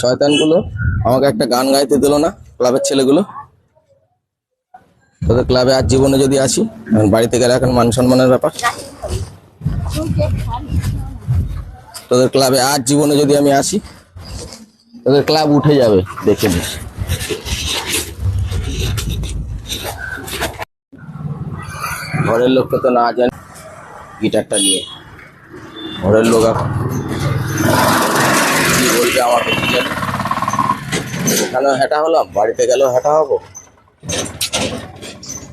শয়তানগুলো আমাকে একটা গান গাইতে দিল না, ক্লাবের ছেলেগুলো। তোদের ক্লাবে আজ জীবনে যদি আসি বাড়িতে গেলে এখন মান সম্মানের ব্যাপার। তোদের ক্লাবে আজ জীবনে যদি আমি আসি, তোদের ক্লাব উঠে যাবে, দেখে নিস। ঘরের লোককে তো না জানি, গিটারটা নিয়ে। ঘরের লোক এখন কি বলবে আমাকে? কি জানি হেঁটা হলাম? বাড়িতে গেলেও হেঁটা হব?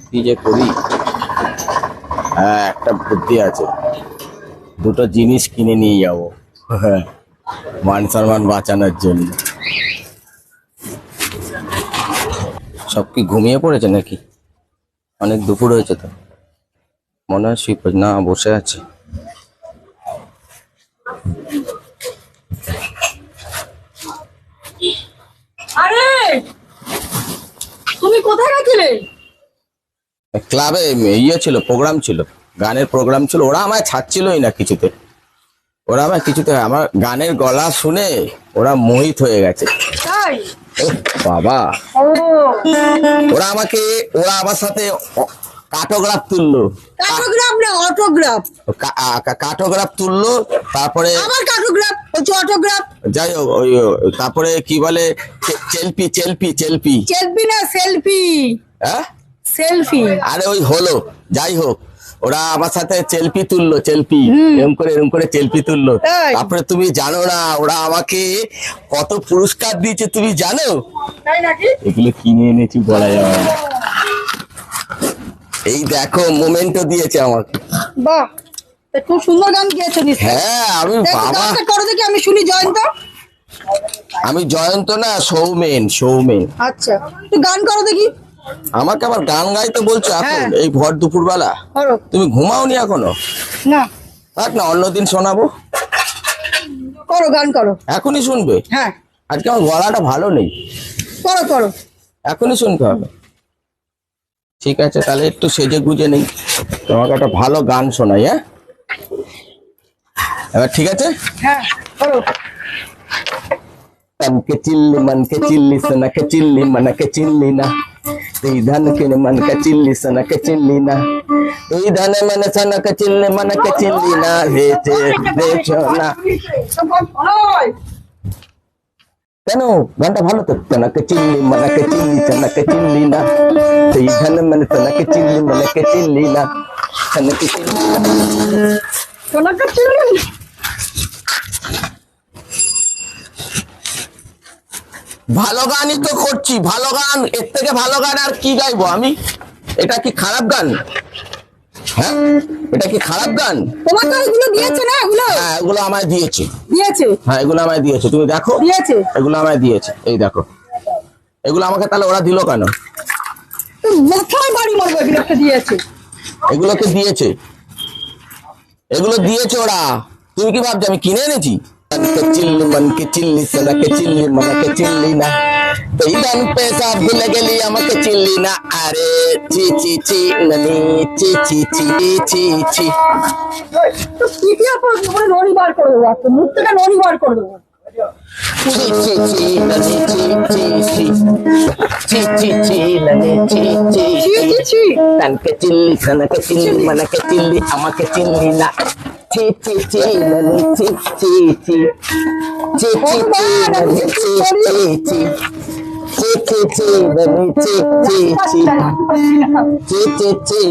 কি যে করি? হ্যাঁ একটা বুদ্ধি আছে। দুটো জিনিস কিনে নিয়ে যাব। হ্যাঁ মান সম্মান বাঁচানোর জন্য। সব কি ঘুমিয়ে পড়েছে নাকি? অনেক দুপুর হয়েছে তো। মনে হয় না, বসে আছে। আরে! তুমি কোথায় গেছিলে? ক্লাবে ইয়ে ছিল প্রোগ্রাম ছিল গানের প্রোগ্রাম ছিল ওরা আমায় ছাড়ছিলই না কিছুতে। ওরা আমায় কিছুতে আমার গানের গলা শুনে ওরা মোহিত হয়ে গেছে। বাবা। ওরা আমাকে ওরা আমার সাথে কাটোগ্রাফ তুললো। কাটোগ্রাফ না অটোগ্রাফ? কাটোগ্রাফ তুললো তারপরে যাই ওই তারপরে কি বলে চেলপি চেলপি চেলপি। সেলফি না সেলফি। হ্যাঁ? সেলফি। আরে ওই হলো যাই হোক। ওরা আমার সাথে চেলপি তুললো চেলপি। এরম করে এরম করে চেলপি তুললো। তারপরে তুমি জানো না ওরা আমাকে কত পুরস্কার দিয়েছে তুমি জানো? এগুলো কিনে এনেছি বলা যাবে এই দেখো মোমেন্টও দিয়েছে আমাকে। বাহ। খুব সুন্দর গান গেয়েছো হ্যাঁ আমি বাবা। করো দেখি আমি শুনি জয়ন্ত। আমি জয়ন্ত না সৌমেন সৌমেন। আচ্ছা তুই গান করো দেখি। আমাকে আবার গান গাইতে বলছো এখন হ্যাঁ। এই ভর দুপুর বেলা তুমি ঘুমাওনি এখনও? না। থাক না অন্যদিন শোনাবো। করো গান করো। এখনই শুনবে? হ্যাঁ। আজকে আমার গলাটা ভালো নেই। করো করো। এখনই শুনতে হবে। ঠিক আছে তাহলে একটু সেজে গুজে নেই। তোমাকে একটা ভালো গান শোনাই হ্যাঁ? এবার ঠিক আছে হ্যাঁ করো तन के चिल्ली मन के चिल्ली सना के चिल्ली मन के चिल्ली ना तुई धन के मन के चिल्ली सना के चिल्ली ना तुई धन मन सना के चिल्ली मन के चिल्ली ना रे चे रे छोना কেন গানটা ভালো তো তনাকে চিল্লি মনাকে চিল্লি তনাকে চিল্লি না তুই ধন মন তনাকে চিল্লি মনাকে চিল্লি না তনাকে চিল্লি সোনাকে চিনলেন ভালো গানই তো করছি ভালো গান এর থেকে ভালো গান আর কি গাইবো আমি? এটা কি খারাপ গান? হ্যাঁ এটা কি খারাপ গান? তোমাকে এগুলো দিয়েছে না এগুলো? হ্যাঁ এগুলো আমায় দিয়েছে। দিয়েছে? হ্যাঁ এগুলো আমায় দিয়েছে। তুমি দেখো? দিয়েছে? এগুলো আমায় দিয়েছে। এই দেখো। এগুলো আমাকে তাহলে ওরা দিল কেন? তো মাথায় বাড়ি মারবো এগুলো একটা দিয়েছে। এগুলোকে দিয়েছে। এগুলো দিয়েছে ওরা। তুমি কি ভাবছ আমি কিনে এনেছি? तो ना মনকে চিল্লি না Tee tee tee, let's tee tee tee. Tee tee tee, let's tee tee tee. Tee tee tee, let's tee tee tee. Tee tee tee.